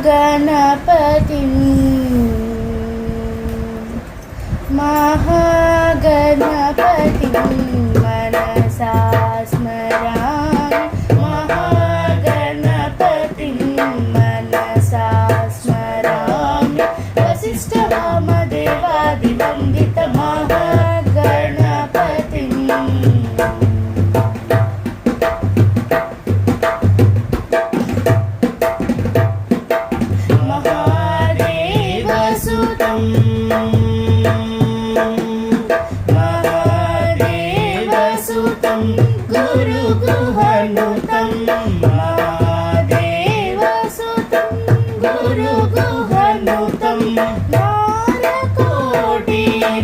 महागणपतिं సుతం గురు గుహనుతం మహాదేవ సుతం గురు గుహనుతం నారకోటి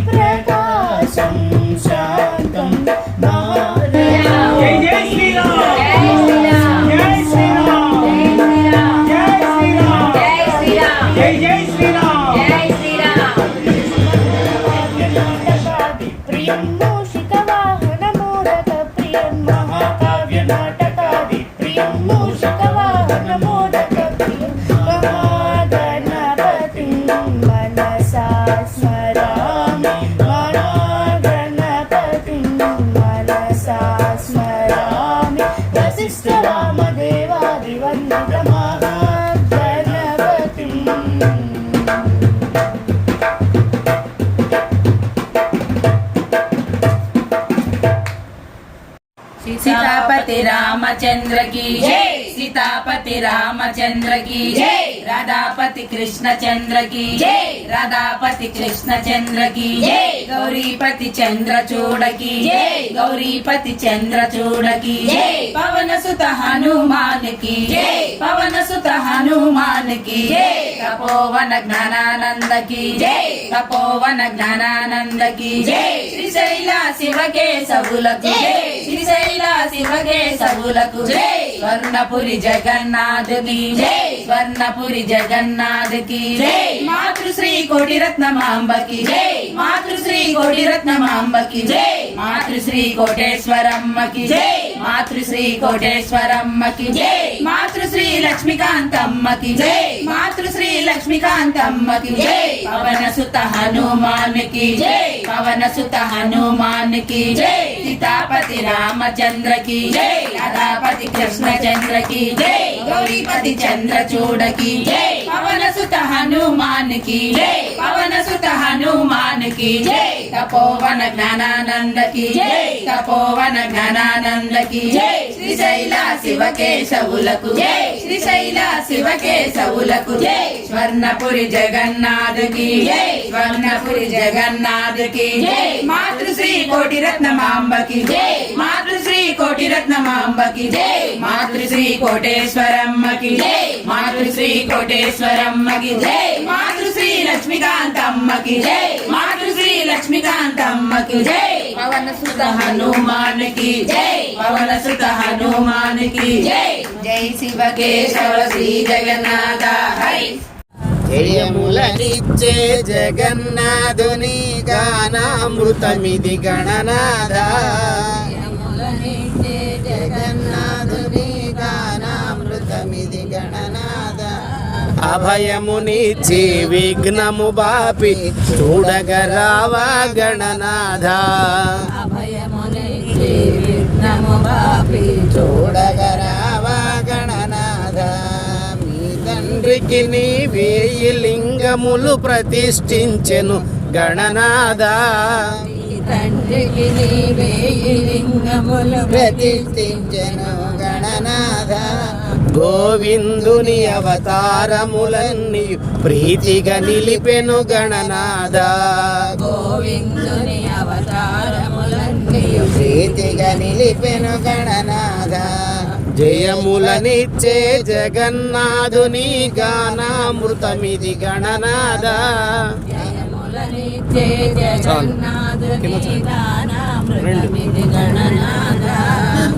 ప్రకాశం సీతాపతి రామచంద్రకి సీతాపతి రామచంద్రకి రాధాపతి కృష్ణ చంద్ర రాధాపతి కృష్ణ చంద్ర గౌరీపతి చంద్ర చూడకి గౌరీపతి చంద్ర చూడకి పవన సుత హనుమానికి పవన సుత హనుమానికి జై తపోవన జ్ఞానానందకి జై తపోవన జ్ఞానానంద కి జై శ్రీశైల శ్రీశైల శివకే సబులకు జై. స్వర్ణపురి జగన్నాథుని జై. స్వర్ణపురి జగన్నాథ్కి జై. మాతృశ్రీ కోటి రత్నమాంబకి జై. మాతృశ్రీ కోటి రత్నమాంబకి జై. మాతృశ్రీ కోటేశ్వరమ్మకి జై. మాతృశ్రీ కోటేశ్వరమ్మకి జై. మాతృశ్రీ లక్ష్మీకాంతమ్మకి జై. మాతృశ్రీ లక్ష్మీకాంతమ్మకి జై. పవన సుత హనుమానికి జై. పవన సుత హనుమానికి జై. సీతాపతి రామచంద్రకి. రాధాపతి కృష్ణచంద్రకి. గౌరీపతి చంద్రచూడకి. జై! పవనసుత హనుమాన్కి జై. పవనసుత హనుమాన్కి జై. తపోవన జ్ఞానానంద కి జై. తపోవన జ్ఞానానంద కి జై. శ్రీశైల శివకేశవులకు జై. శ్రీ శైల శివకేశవులకు జై. స్వర్ణపురి జగన్నాథ్కి జై. స్వర్ణపురి జగన్నాథ్కి జై. మాతృశ్రీ కోటి రత్నమాంబకి జై. మాతృశ్రీ కోటి రత్నమాంబకి జై మాతృశ్రీ కోటేశ్వరమ్మకి జై. మాతృశ్రీ కోటేశ్వరమ్మకి జై. మాతృశ్రీ లక్ష్మీకాంతమ్మకి జై. మాతృశ్రీ లక్ష్మీకాంతమ్మకి జై. పవన సుత హనుమానికి జై. పవన సుత హనుమానికి జై. జై శివకేశవ శ్రీ జగన్నాథ. హరి జయములనిచ్చే జగన్నాథుని గానామృతమిది గణనాథ. అభయమునిచ్చి విఘ్నము బాపి చూడగరావా గణనాథ. చూడగరావా గణనాథ. మీ తండ్రికి నీ వేయి లింగములు ప్రతిష్ఠించెను గణనాథ. తండ్రికి నీవే ఈ లింగములు ప్రతిష్ఠించెను గణనాథ. గోవిందుని అవతారములన్నీ ప్రీతిగా నిలిపెను గణనాథ. గోవిందుని అవతారములన్నీ ప్రీతిగా నిలిపెను గణనాథ. జయములనిచ్చే జగన్నాథుని గానామృతమిది గణనాథ.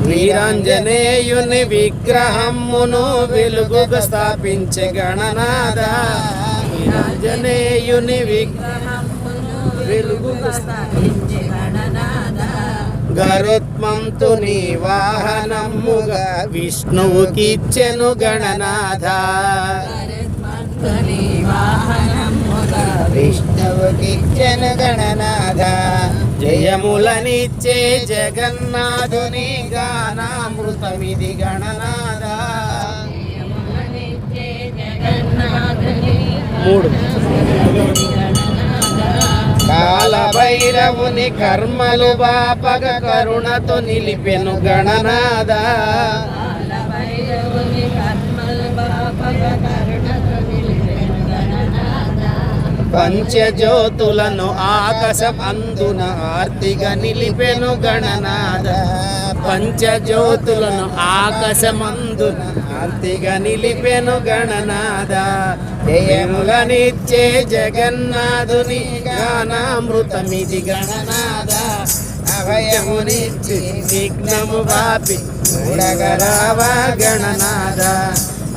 వీరాంజనేయుని విగ్రహమును వెలుగుగా స్థాపించే గణనాథ. వీరాంజనేయుని వెలుగుగా స్థాపించి గణనాథ. గరుత్మంతుని వాహనముగా విష్ణువుకిచ్చెను గణనాథ. విష్ణువుకిచ్చను గణనాథ జయములనిచ్చే జగన్నాథుని గానామృతమిది గణనాథ. మూడు. కాలభైరవుని కర్మలు బాపగ కరుణతో నిలిపెను గణనాథ. పంచజ్యోతులను ఆకాశం అందున ఆర్తిగా నిలిపెను గణనాద పంచజ్యోతులను ఆకాశమందున ఆర్తిగా నిలిపెను గణనాథ. జయములనిచ్చే జగన్నాథుని గానామృతమిది గణనాద అభయమునిచ్చి విఘ్నము వాపి చూడగరావా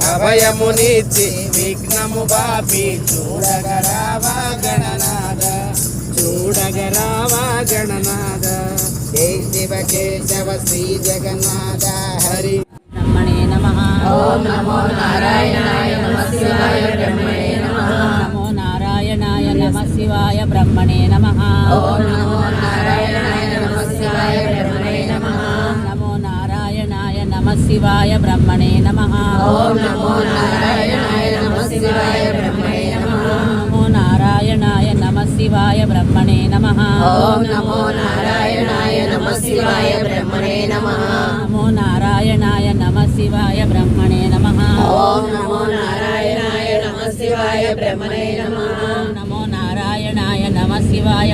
అభయమునిచ్చి విఘ్నము బాపి చూడగరావా గణనాథ? చూడగరావా గణనాథ? జై శివ కేశవ శ్రీ జగన్నాథ హరి. బ్రహ్మణే నమః. ఓం నమో నారాయణాయ నమః శివాయ బ్రహ్మణే నమః. నమో నారాయణాయ నమః శివాయ బ్రహ్మణే నమః. ఓం నమో నారాయణాయ శివాయ బ్రహ్మణే నమః నమో నారాయణాయ నమః శివాయ బ్రహ్మణే నమః నమో నారాయణాయ నమః శివాయ బ్రహ్మణే నమః నమో నారాయణాయ నమః శివాయ బ్రహ్మణే నమః నమో నారాయణాయ నమః శివాయ బ్రహ్మణే నమః నమో నారాయణాయ నమః శివాయ